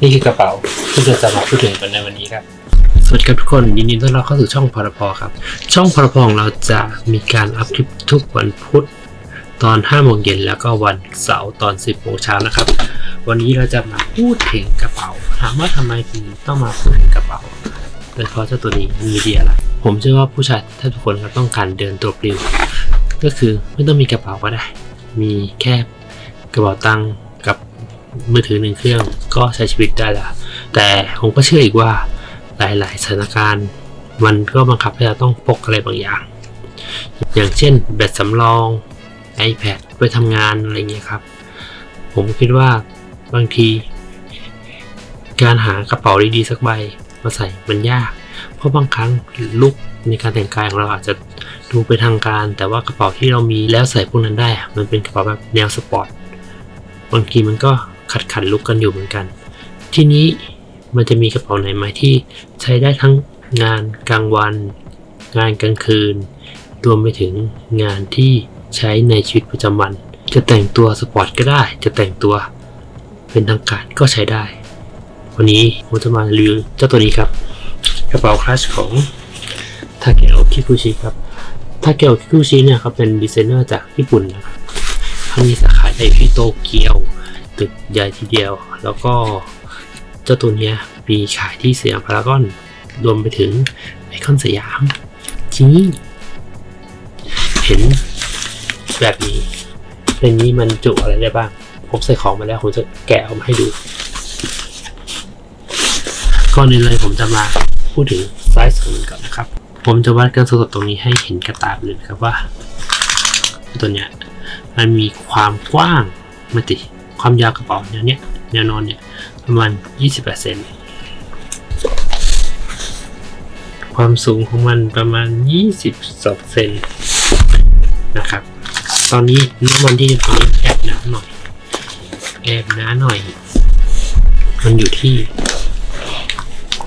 นี่คือกระเป๋าที่เราจะมาพูดถึงกันในวันนี้ครับ สวัสดีครับทุกคนยินดีต้อนรับเข้าสู่ช่องพรพครับ ช่องพรพของเราจะมีการอัพคลิปทุกวันพุธตอน5โมงเย็นแล้วก็วันเสาร์ตอน 10โมงเช้านะครับ วันนี้เราจะมาพูดถึงกระเป๋า ถามว่าทำไมถึงต้องมาพูดถึงกระเป๋าโดยเฉพาะเจ้าตัวนี้มันมีดีอะไรผมเชื่อว่าผู้ชายถ้าทุกคนก็ต้องการเดินตัวปลิวก็คือไม่ต้องมีกระเป๋าก็ได้ มีแค่กระเป๋าตังค์ มือถือหนึ่งเครื่องก็ใช้ชีวิตได้แล้วแต่ผมก็เชื่ออีกว่าหลาย ๆ สถานการณ์ มันก็บังคับให้เราต้องพกอะไรบางอย่าง อย่างเช่นแบตสำรอง iPad ไปทำงานอะไรเงี้ยครับ ผมคิดว่าบางที การหากระเป๋าดี ๆ สักใบมาใส่มันยาก เพราะบางครั้งลุกในการแต่งกายของเราอาจจะดูไปทางการ แต่ว่ากระเป๋าที่เรามีแล้วใส่พวกนั้นได้ มันเป็นกระเป๋าแบบแนวสปอร์ตบางทีมันก็ ขัดขันลุกกันอยู่เหมือนกัน ทีนี้มันจะมีกระเป๋าไหนไหมที่ใช้ได้ทั้งงานกลางวัน งานกลางคืน รวมไปถึงงานที่ใช้ในชีวิตประจำวัน จะแต่งตัวสปอร์ตก็ได้ จะแต่งตัวเป็นทางการก็ใช้ได้ วันนี้ผมจะมารีวิวเจ้าตัวนี้ครับ กระเป๋าคลัชของทาเกะคิคุชิครับทาเกะคิคุชิเนี่ยเขาเป็นดีไซเนอร์จากญี่ปุ่นนะครับเขามีสาขาในที่โตเกียว ตึกใหญ่ทีเดียว แล้วก็เจ้าตัวเนี้ยมีขายที่สยามพารากอนรวมไปถึงไอคอนสยาม ทีนี้ เห็นแบบนี้ในนี้มันจุอะไรได้บ้าง ผมใส่ของมาแล้ว ผมจะแกะออกมาให้ดูก่อนอื่นเลยผมจะมาพูดถึงไซส์ของมันก่อนนะครับ ผมจะวัดกันสดๆตรงนี้ให้เห็นกระตาเลยนะครับว่า ตัวเนี้ยมันมีความกว้างมาติ ความยาวกระเป๋าแนวเนี้ยแนวนอนเนี่ยประมาณ28เซนความสูงของมันประมาณ 22เซนนะครับ ตอนนี้น้ำมันที่ตรงนี้แอบหนาหน่อยแอบหนาหน่อย มันอยู่ที่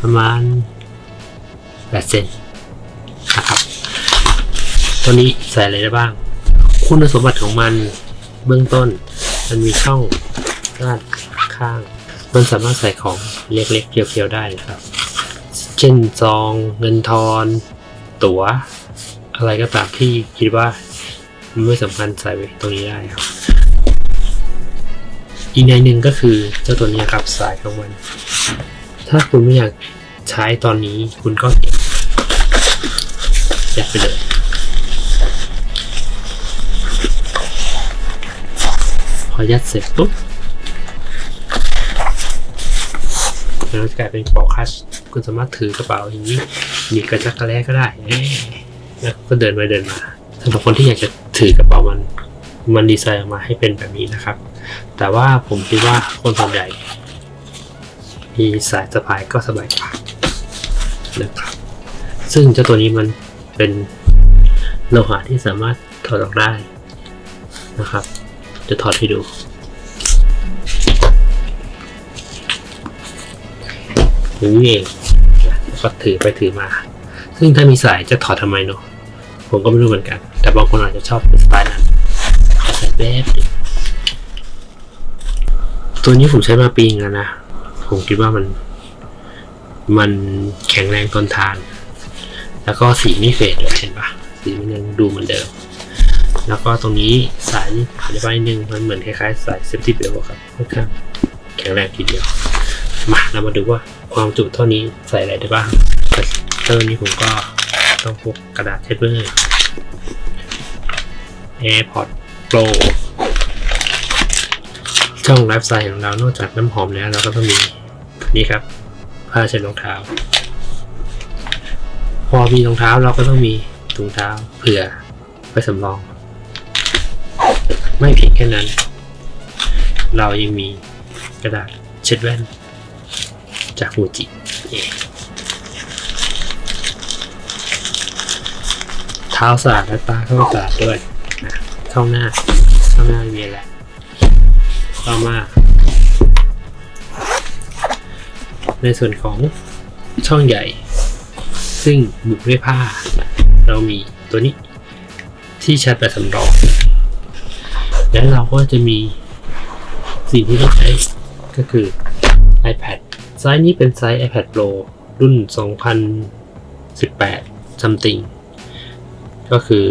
ประมาณ8เซนนะครับ ตัวนี้ใส่อะไรได้บ้าง คุณสมบัติของมันเบื้องต้น มันมีช่องด้านข้าง มันสามารถใส่ของเล็กๆเพียวๆได้นะครับ เช่นซองเงินทอน ตั๋ว อะไรก็ตามที่คิดว่ามันไม่สำคัญใส่ไว้ตรงนี้ได้ครับ อีกในหนึ่งก็คือเจ้าตัวนี้ครับสายของมัน ถ้าคุณไม่อยากใช้ตอนนี้คุณก็เก็บเก็บไปเลย อยัดเสร็จปุ๊บแล้วจะกลายเป็นปอกคัชคุณสามารถถือกระเป๋าอย่างนี้หนีบกระจักกระแลก็ได้แล้วก็เดินไปเดินมาสำหรับคนที่อยากจะถือกระเป๋ามันมันดีไซน์ออกมาให้เป็นแบบนี้นะครับ แต่ว่าผมคิดว่าคนส่วนใหญ่มีสายสะพายก็สบายกว่านะครับซึ่งเจ้าตัวนี้มันเป็นโลหะที่สามารถถอดออกได้นะครับ จะถอดให้ดู อย่างนี้เองแล้วก็ถือไปถือมา ซึ่งถ้ามีสายจะถอดทำไมเนาะ ผมก็ไม่รู้เหมือนกัน แต่บางคนอาจจะชอบเป็นสไตล์นั้นใส่แป๊บนึงตัวนี้ผมใช้มาปีนึงแล้วนะ ผมคิดว่ามัน มันแข็งแรงทนทาน แล้วก็สีไม่เฟดเลยเห็นปะสีมันยังดูเหมือนเดิม แล้วก็ตรงนี้สายนี่อธิบายนิดนึงมันเหมือนคล้ายๆสายเซฟตี้เบลครับค่อนข้างแข็งแรงทีเดียว มาเรามาดูว่าความจุเท่านี้ใส่อะไรได้บ้างเตอร์นี้ผมก็ต้องพกกระดาษเทปเปอร์ AirPods Pro ช่องไลฟ์สไตล์ของเรา นอกจากน้ำหอมแล้วเราก็ต้องมีนี่ครับ ผ้าเช็ดรองเท้า พอมีรองเท้าเราก็ต้องมีถุงเท้าเผื่อไปสำรอง ไม่เพียงแค่นั้น เรายังมีกระดาษเช็ดแว่น จากฟูจิเท้าสะอาดและตาก็สะอาดด้วยนะเข้าหน้าเข้าหน้าไม่มีอะต่อมา ในส่วนของช่องใหญ่ ซึ่งบุกด้วยผ้า เรามีตัวนี้ที่ชาร์จแบตสำรอง และเราก็จะมีสิ่งที่ต้องใช้ก็คือ iPad ไซส์นี้เป็นไซส์ iPad Pro รุ่น 2018 something ก็คือ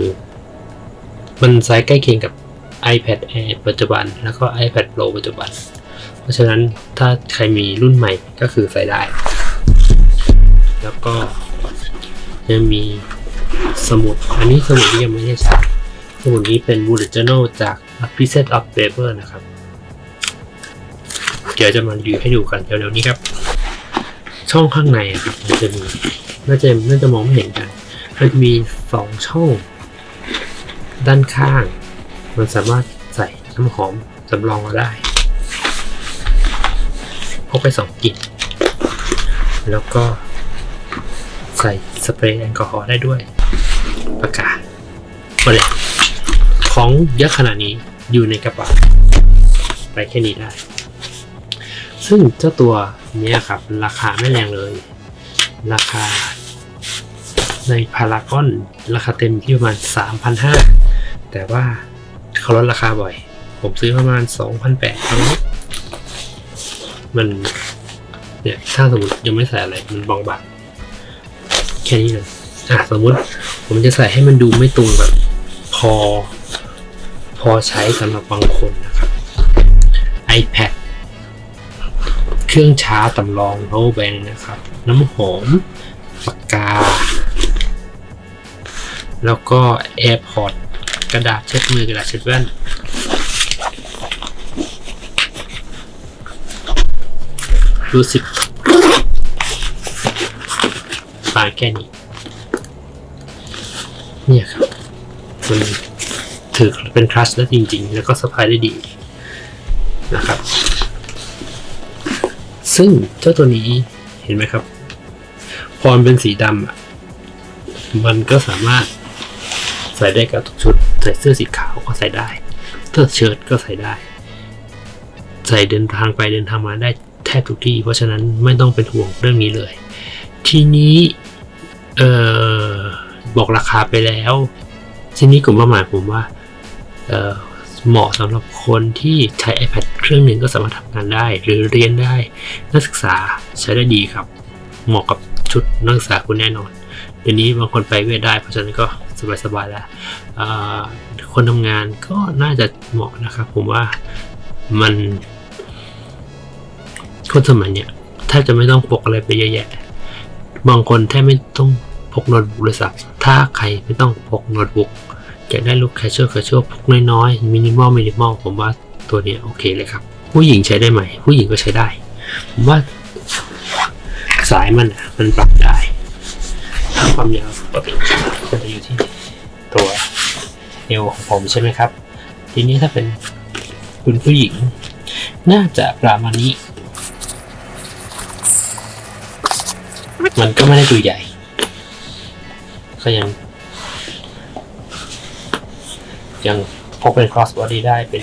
มันไซส์ใกล้เคียงกับ iPad Air ปัจจุบัน แล้วก็ iPad Pro ปัจจุบัน เพราะฉะนั้นถ้าใครมีรุ่นใหม่ก็คือใส่ได้ แล้วก็ยังมีสมุด อันนี้สมุดที่ยังไม่ได้ใช้สมุดนี้เป็น bullet journal จาก p i e c e of paper นะครับ เดี๋ยวจะมารีวิวให้ดูกันเร็วๆนี้ครับ ช่องข้างในครับมันจะมีน่าจะน่าจะมองไม่เห็นกันมันจะมีสองช่อง ด้านข้าง มันสามารถใส่น้ำหอมสำรองมาได้พกไปสองกลิ่นแล้วก็ใส่สเปรย์แอลกอฮอล์ได้ด้วย ประกาศประเด็นของเยอะขนาดนี้ อยู่ในกระเป๋าไปแค่นี้ได้ ซึ่งเจ้าตัวเนี้ยครับ ราคาไม่แรงเลย ราคา ในพารากอนราคาเต็มที่ประมาณ 3,500 แต่ว่าเขาลดราคาบ่อย ผมซื้อประมาณ 2,800ครั้งนี้มันเนี่ยถ้าสมมติยังไม่ใส่อะไรมันบางบางแค่นี้เลยอะสมมติผมจะใส่ให้มันดูไม่ตรงแบบ พอ พอใช้สำหรับบางคนนะครับ iPad เครื่องชาร์จสำรอง power bank นะครับ น้ำหอมปากกา แล้วก็ AirPods กระดาษเช็ดมือกระดาษเช็ดแว่นรู้สึกปาแค่นี้เนี่ยครับมัน ถือเป็นคลัชแล้วจริง ๆ แล้วก็สะพายได้ดีนะครับ ซึ่งเจ้าตัวนี้เห็นไหมครับพอมเป็นสีดำอะมันก็สามารถใส่ได้กับทุกชุด ใส่เสื้อสีขาวก็ใส่ได้เสื้อเชิ้ตก็ใส่ได้ ใส่เดินทางไปเดินทางมาได้แทบทุกที่ เพราะฉะนั้นไม่ต้องเป็นห่วงเรื่องนี้เลย ทีนี้เออบอกราคาไปแล้ว ทีนี้กลุ่มเป้าหมายผมว่า เหมาะสำหรับคนที่ใช้ iPad เครื่องหนึ่งก็สามารถทำงานได้ หรือเรียนได้นักศึกษาใช้ได้ดีครับ เหมาะกับชุดนักศึกษาคุณแน่นอน เดี๋ยวนี้บางคนไปเวทได้ เพราะฉะนั้นก็สบายๆแล้วคนทำงานก็น่าจะเหมาะนะครับ ผมว่ามันคนสมัยเนี้ยแทบจะไม่ต้องพกอะไรไปเยอะแยะ บางคนแทบไม่ต้องพกโน้ตบุ๊กเลยสักถ้าใครไม่ต้องพกโน้ตบุ๊ก อยากได้ลุคแคชชวลแคชชวลพกน้อยๆมินิมอลมินิมอลผมว่าตัวเนี้ยโอเคเลยครับ ผู้หญิงใช้ได้ไหม ผู้หญิงก็ใช้ได้ ผมว่าสายมันอะมันปรับได้ถ้าความยาวปกติจะอยู่ที่ตัวเอวของผมใช่ไหมครับ ทีนี้ถ้าเป็นคุณผู้หญิง น่าจะประมาณนี้ มันก็ไม่ได้ตัวใหญ่ก็ยัง ยังพกเป็น cross body ได้เป็น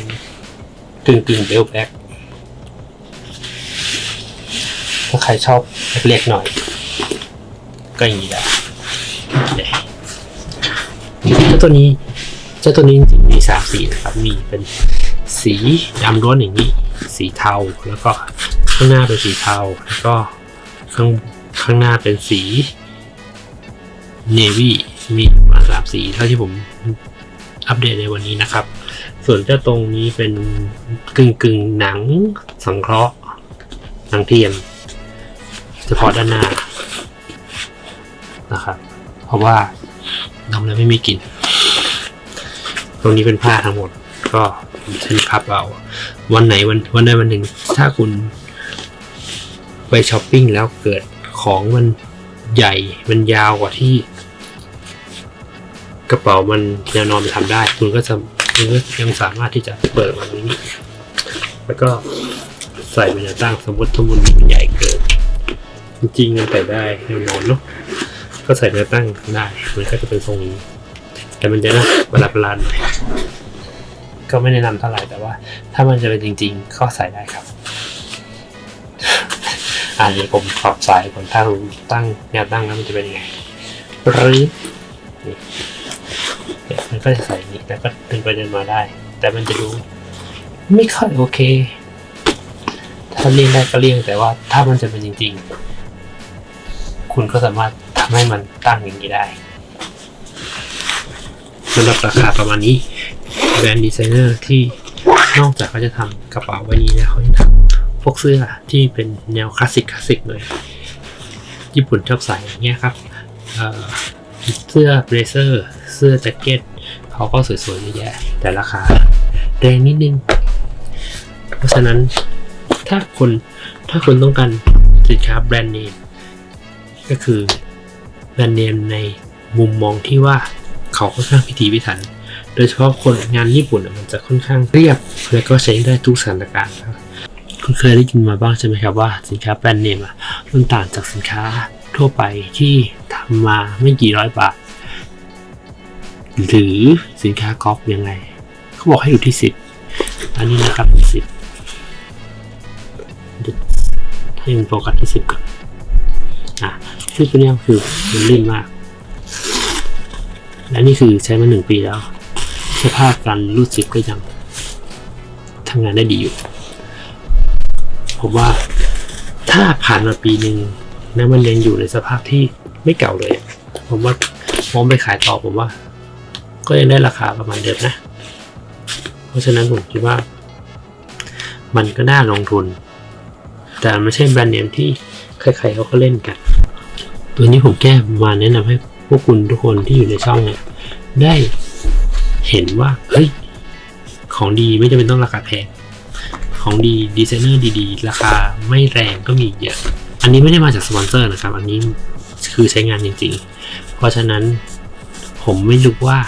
กึ่งกึ่งเบลแบ็กถ้าใครชอบเล็กๆหน่อย ก็อย่างนี้แหละเจ้าตัวนี้เจ้าตัวนี้จริงมีสามสีนะครับ มีเป็นสีดำล้วนอย่างนี้ สีเทาแล้วก็ข้างหน้าเป็นสีเทาแล้วก็ข้างข้างหน้าเป็นสีเนวี่มีมาสามสีเท่าที่ผม อัปเดตในวันนี้นะครับ ส่วนเจ้าตรงนี้เป็นกึ่งกึ่งหนังสังเคราะห์หนังเทียมเฉพาะด้านหน้านะครับ เพราะว่าดมแล้วไม่มีกลิ่นตรงนี้เป็นผ้าทั้งหมด ก็ใช้พับเอาวันไหนวันวันใดวันหนึ่ง ถ้าคุณไปช้อปปิ้งแล้วเกิดของมันใหญ่มันยาวกว่าที่ กระเป๋ามันแนวนอนไปทำได้ คุณก็จะคุณก็ยังสามารถที่จะเปิดมันนี้ แล้วก็ใส่เป็นแนวตั้งสมมติสมุนมันใหญ่เกินจริงๆมันใส่ได้แนวนอนเนาะก็ใส่แนวตั้งได้มันก็จะเป็นทรงนี้ แต่มันจะนะประหลาดประหลาดหน่อยก็ไม่แนะนำเท่าไหร่แต่ว่า ถ้ามันจะเป็นจริง ๆ ก็ใส่ได้ครับอันนี้ผมปรับสายผมถ้าตั้งแนวตั้งแล้วมันจะเป็นยังไงหรือนี่เนี่ย มันก็จะใส่อย่างนี้แล้วก็ดึงไปเดินมาได้ แต่มันจะดูไม่ค่อยโอเค ถ้าเลี่ยงได้ก็เลี่ยงแต่ว่าถ้ามันจะเป็นจริง ๆ คุณก็สามารถทำให้มันตั้งอย่างนี้ได้สำหรับราคาประมาณนี้แบรนด์ดีไซเนอร์ที่นอกจากเขาจะทำกระเป๋าใบนี้แล้วเขายังทำพวกเสื้อที่เป็นแนวคลาสสิกคลาสสิกเลยญี่ปุ่นชอบใส่อย่างเงี้ยครับเเสื้อเบรเซอร์ เสื้อแจ็คเก็ต เขาก็สวยๆเยอะแยะแต่ราคาแรงนิดนึง เพราะฉะนั้นถ้าคุณถ้าคุณต้องการสินค้าแบรนด์เนมก็คือแบรนด์เนมในมุมมองที่ว่าเขาค่อนข้างพิถีพิถัน โดยเฉพาะคนงานญี่ปุ่นมันจะค่อนข้างเรียบ และก็ใช้ได้ทุกสถานการณ์ครับคุณเคยได้ยินมาบ้างใช่ไหมครับว่าสินค้าแบรนด์เนมมันต่างจากสินค้าทั่วไปที่ทำมาไม่กี่ร้อยบาท หรือสินค้าก๊อปยังไง เขาบอกให้อยู่ที่สิบอันนี้นะครับสิบให้มันโฟกัสที่สิบก่อนอะซึ่งตัวนี้คือมันลื่นมาก และนี่คือใช้มาหนึ่งปีแล้ว สภาพการรูดซิปก็ยังทำงานได้ดีอยู่ ผมว่าถ้าผ่านมาปีหนึ่งนะมันยังอยู่ในสภาพที่ไม่เก่าเลย ผมว่าผมไปขายต่อผมว่า ก็ยังได้ราคาประมาณเดิมนะ เพราะฉะนั้นผมคิดว่า มันก็น่าลงทุน แต่ไม่ใช่แบรนด์เนมที่ใครๆเขาก็เล่นกัน ตัวนี้ผมแก้มาแนะนำให้พวกคุณทุกคนที่อยู่ในช่องเนี่ยได้เห็นว่า เฮ้ย ของดีไม่จำเป็นต้องราคาแพง ของดีดีไซเนอร์ดีๆ ราคาไม่แรงก็มีเยอะ อันนี้ไม่ได้มาจากสปอนเซอร์นะครับ อันนี้คือใช้งานจริงๆ เพราะฉะนั้นผมไม่รู้ว่า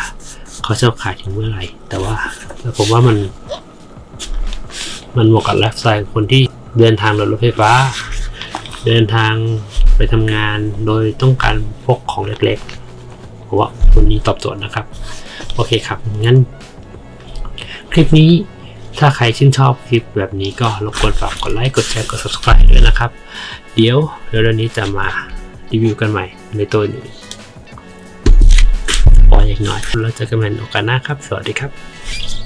เขาจะขายถึงเมื่อไหร่ แต่ว่าผมว่ามัน มันเหมาะกับไลฟ์สไตล์คนที่เดินทางโดยรถไฟฟ้า เดินทางไปทำงานโดยต้องการพกของเล็กๆผมว่าตัวนี้ตอบโจทย์นะครับ โอเคครับ งั้น คลิปนี้ถ้าใครชื่นชอบคลิปแบบนี้ก็รบกวนฝากกดไลค์ กดแชร์ กด subscribe ด้วยนะครับ เดี๋ยวเร็วๆนี้จะมารีวิวกันใหม่ในตัวอื่นปล่ อีกหน่อยเราเจอกันใหม่โอกาสหน้าครับ สวัสดีครับ